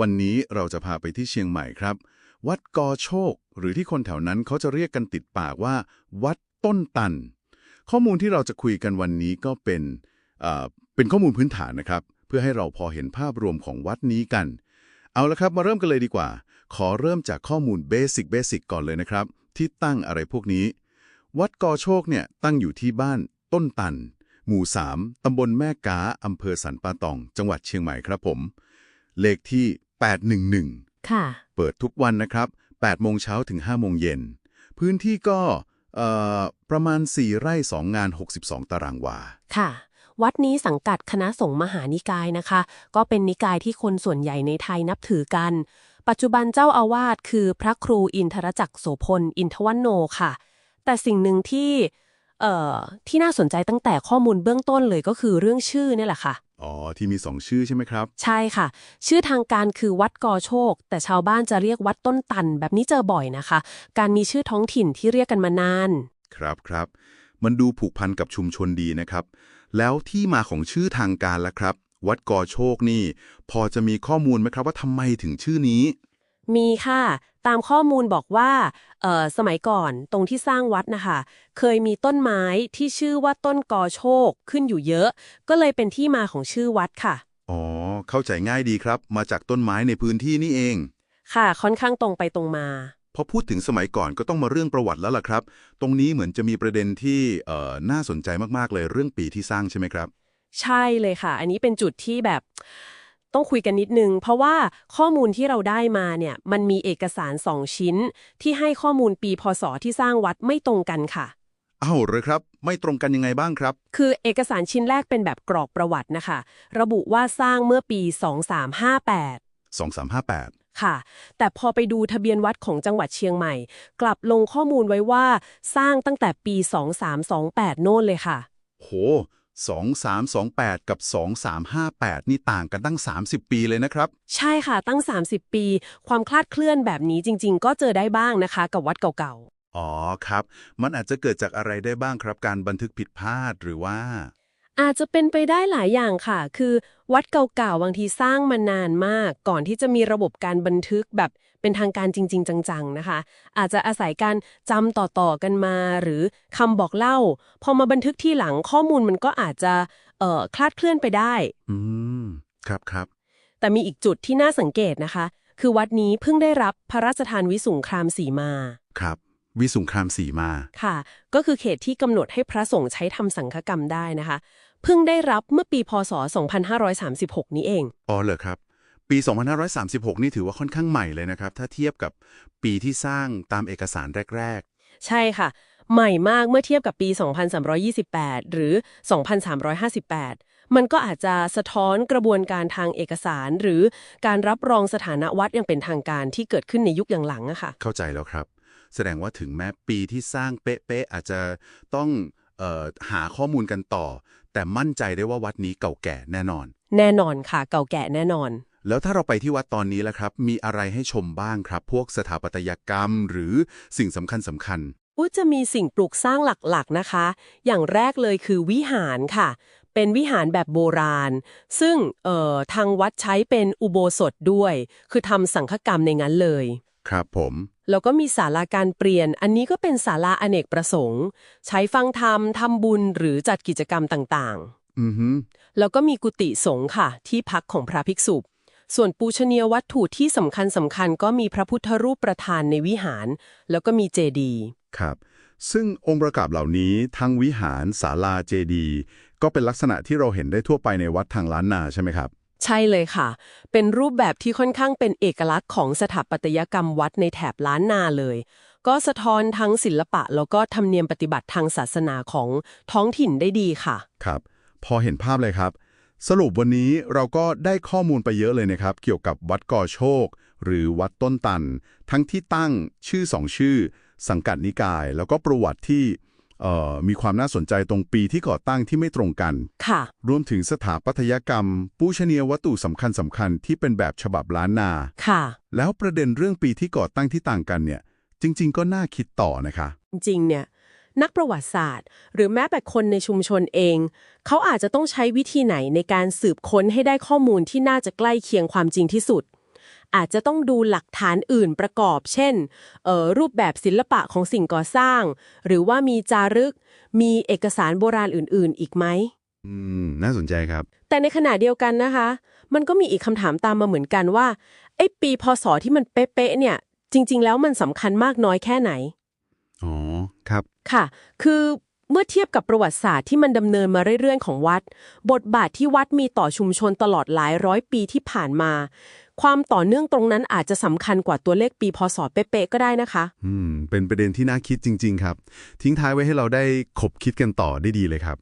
วันนี้เราจะพาไปที่เชียงใหม่ครับ วัดกอโชค หรือที่คนแถวนั้นเขาจะเรียกกันติดปากว่า วัดต้นตัน ข้อมูลที่เราจะคุยกันวันนี้ก็เป็นเป็นข้อมูลพื้นฐานนะครับ เพื่อให้เราพอเห็นภาพรวมของวัดนี้กัน เอาละครับมาเริ่มกันเลยดีกว่า ขอเริ่มจากข้อมูลเบสิกเบสิกก่อนเลยนะครับ ที่ตั้งอะไรพวกนี้ วัดกอโชคเนี่ยตั้งอยู่ที่บ้านต้นตัน หมู่ 3 ตำบลแม่กาอำเภอสันป่าตอง จังหวัดเชียงใหม่ครับผม เลขที่ 811 ค่ะ เปิดทุกวันนะครับ8โมงเช้าถึง5โมงเย็น พื้นที่ก็เอ่อประมาณ 4 ไร่ 2 งาน 62 ตารางวา ค่ะ วัดนี้สังกัดคณะสงฆ์มหานิกายนะคะ ก็เป็นนิกายที่คนส่วนใหญ่ในไทยนับถือกัน ปัจจุบันเจ้าอาวาสคือพระครูอินทรจักรโสพล อินทวันโนค่ะ แต่สิ่งหนึ่งที่เอ่อที่น่าสนใจตั้งแต่ข้อมูลเบื้องต้นเลยก็คือเรื่องชื่อเนี่ยแหละค่ะ อ๋อ ที่มี2ชื่อใช่ไหมครับ ใช่ค่ะ ชื่อทางการคือวัดกอโชค แต่ชาวบ้านจะเรียกวัดต้นตัน แบบนี้เจอบ่อยนะคะ การมีชื่อท้องถิ่นที่เรียกกันมานาน ครับครับ มันดูผูกพันกับชุมชนดีนะครับ แล้วที่มาของชื่อทางการล่ะครับ วัดกอโชคนี่ พอจะมีข้อมูลไหมครับว่าทำไมถึงชื่อนี้ มีค่ะ ตามข้อมูลบอกว่าเอ่อสมัยก่อนตรงที่สร้างวัดนะคะ เคยมีต้นไม้ที่ชื่อว่าต้นกอโชคขึ้นอยู่เยอะ ก็เลยเป็นที่มาของชื่อวัดค่ะ อ๋อ เข้าใจง่ายดีครับ มาจากต้นไม้ในพื้นที่นี่เอง ค่ะ ค่อนข้างตรงไปตรงมา พอพูดถึงสมัยก่อนก็ต้องมาเรื่องประวัติแล้วล่ะครับ ตรงนี้เหมือนจะมีประเด็นที่เอ่อน่าสนใจมากๆเลยเรื่องปีที่สร้างใช่ไหมครับ ใช่เลยค่ะ อันนี้เป็นจุดที่แบบ ต้องคุยกันนิดนึง เพราะว่าข้อมูลที่เราได้มาเนี่ยมันมีเอกสารสองชิ้น ที่ให้ข้อมูลปีพศที่สร้างวัดไม่ตรงกันค่ะเอ้าเลยครับ ไม่ตรงกันยังไงบ้างครับ คือเอกสารชิ้นแรกเป็นแบบกรอกประวัตินะคะ ระบุว่าสร้างเมื่อปี 2358 2358 ค่ะ แต่พอไปดูทะเบียนวัดของจังหวัดเชียงใหม่ กลับลงข้อมูลไว้ว่าสร้างตั้งแต่ปี 2328 โน่นเลยค่ะ โห 2328 กับ 2358 นี่ต่างกันตั้ง 30 ปีเลยนะครับ ใช่ค่ะตั้ง 30 ปี ความคลาดเคลื่อนแบบนี้จริง ๆ ก็เจอได้บ้างนะคะ กับวัดเก่าอ๋อครับ มันอาจจะเกิดจากอะไรได้บ้างครับ การบันทึกผิดพลาดหรือว่าๆ อาจจะเป็นไปได้หลายอย่างค่ะ คือวัดเก่าๆบางทีสร้างมานานมาก ก่อนที่จะมีระบบการบันทึกแบบเป็นทางการจริง ๆ จังๆนะคะ อาจจะอาศัยการจำต่อๆกันมา หรือคำบอกเล่า พอมาบันทึกที่หลังข้อมูลมันก็อาจจะเอ่อคลาดเคลื่อนไปได้ อืม ครับครับ แต่มีอีกจุดที่น่าสังเกตนะคะ คือวัดนี้เพิ่งได้รับพระราชทานวิสุงครามสีมา ครับ วิสุงครามสีมา ค่ะ ก็คือเขตที่กำหนดให้พระสงฆ์ใช้ทำสังฆกรรมได้นะคะ เพิ่งได้รับเมื่อปีพศ 2536 นี้เอง อ๋อเหรอครับ ปี 2536 นี่ถือว่าค่อนข้างใหม่เลยนะครับ ถ้าเทียบกับปีที่สร้างตามเอกสารแรกใช่ค่ะ ใหม่มากเมื่อเทียบกับปี 2328 หรือ 2358 มันก็อาจจะสะท้อนกระบวนการทางเอกสาร หรือการรับรองสถานะวัดอย่างเป็นทางการที่เกิดขึ้นในยุคหลังๆอะค่ะๆเข้าใจแล้วครับ แสดงว่าถึงแม้ปีที่สร้างเป๊ะๆอาจจะต้องเอ่อ หาข้อมูลกันต่อ แต่มั่นใจได้ว่าวัดนี้เก่าแก่แน่นอน แน่นอนค่ะ เก่าแก่แน่นอน แล้วถ้าเราไปที่วัดตอนนี้แล้วครับ มีอะไรให้ชมบ้างครับ พวกสถาปัตยกรรมหรือสิ่งสำคัญสำคัญอุยจะมีสิ่งปลูกสร้างหลักๆนะคะ อย่างแรกเลยคือวิหารค่ะ เป็นวิหารแบบโบราณ ซึ่งเอ่อทางวัดใช้เป็นอุโบสถด้วย คือทำสังฆกรรมในงั้นเลย ครับผม แล้วก็มีศาลาการเปลี่ยน อันนี้ก็เป็นศาลาอเนกประสงค์ ใช้ฟังธรรมทำบุญหรือจัดกิจกรรมต่างอือฮึๆแล้วก็มีกุฏิสงฆ์ค่ะ ที่พักของพระภิกษุ ส่วนปูชนียวัตถุที่สำคัญสำคัญๆก็มีพระพุทธรูปประธานในวิหาร แล้วก็มีเจดีย์ครับ ซึ่งองค์ประกอบเหล่านี้ทั้งวิหารศาลาเจดีย์ก็เป็นลักษณะที่เราเห็นได้ทั่วไปในวัดทางล้านนาใช่ไหมครับ ใช่เลยค่ะ เป็นรูปแบบที่ค่อนข้างเป็นเอกลักษณ์ของสถาปัตยกรรมวัดในแถบล้านนาเลย ก็สะท้อนทั้งศิลปะ แล้วก็ธรรมเนียมปฏิบัติทางศาสนาของท้องถิ่นได้ดีค่ะ ครับ พอเห็นภาพเลยครับ สรุปวันนี้เราก็ได้ข้อมูลไปเยอะเลยนะครับ เกี่ยวกับวัดก่อโชค หรือวัดต้นตัน ทั้งที่ตั้งชื่อสองชื่อ สังกัดนิกาย แล้วก็ประวัติที่ มีความน่าสนใจตรงปีที่ก่อตั้งที่ไม่ตรงกัน ค่ะ รวมถึงสถาปัตยกรรม ปูชนียวัตถุสำคัญสำคัญๆที่เป็นแบบฉบับล้านนา ค่ะ แล้วประเด็นเรื่องปีที่ก่อตั้งที่ต่างกันเนี่ย จริง ๆ ก็น่าคิดต่อนะคะ จริงๆเนี่ย นักประวัติศาสตร์ หรือแม้แต่คนในชุมชนเอง เขาอาจจะต้องใช้วิธีไหนในการสืบค้นให้ได้ข้อมูลที่น่าจะใกล้เคียงความจริงที่สุด อาจจะต้องดูหลักฐานอื่นประกอบ เช่นเอ่อรูปแบบศิลปะของสิ่งก่อสร้าง หรือว่ามีจารึก มีเอกสารโบราณอื่น ๆ อีกไหมอืม น่าสนใจครับ แต่ในขณะเดียวกันนะคะ มันก็มีอีกคำถามตามมาเหมือนกันว่าไอ้ปีพศที่มันเป๊ะๆเนี่ย จริง ๆ แล้วมันสำคัญมากน้อยแค่ไหน อ๋อ ครับ ค่ะ คือ เมื่อเทียบกับประวัติศาสตร์ที่มันดำเนินมาเรื่อยๆ ของวัด บทบาทที่วัดมีต่อชุมชนตลอดหลายร้อยปีที่ผ่านมา ความต่อเนื่องตรงนั้นอาจจะสำคัญกว่าตัวเลขปีพศเป๊ะๆก็ได้นะคะ อืม เป็นประเด็นที่น่าคิดจริง ๆ ครับ ทิ้งท้ายไว้ให้เราได้ขบคิดกันต่อได้ดีเลยครับ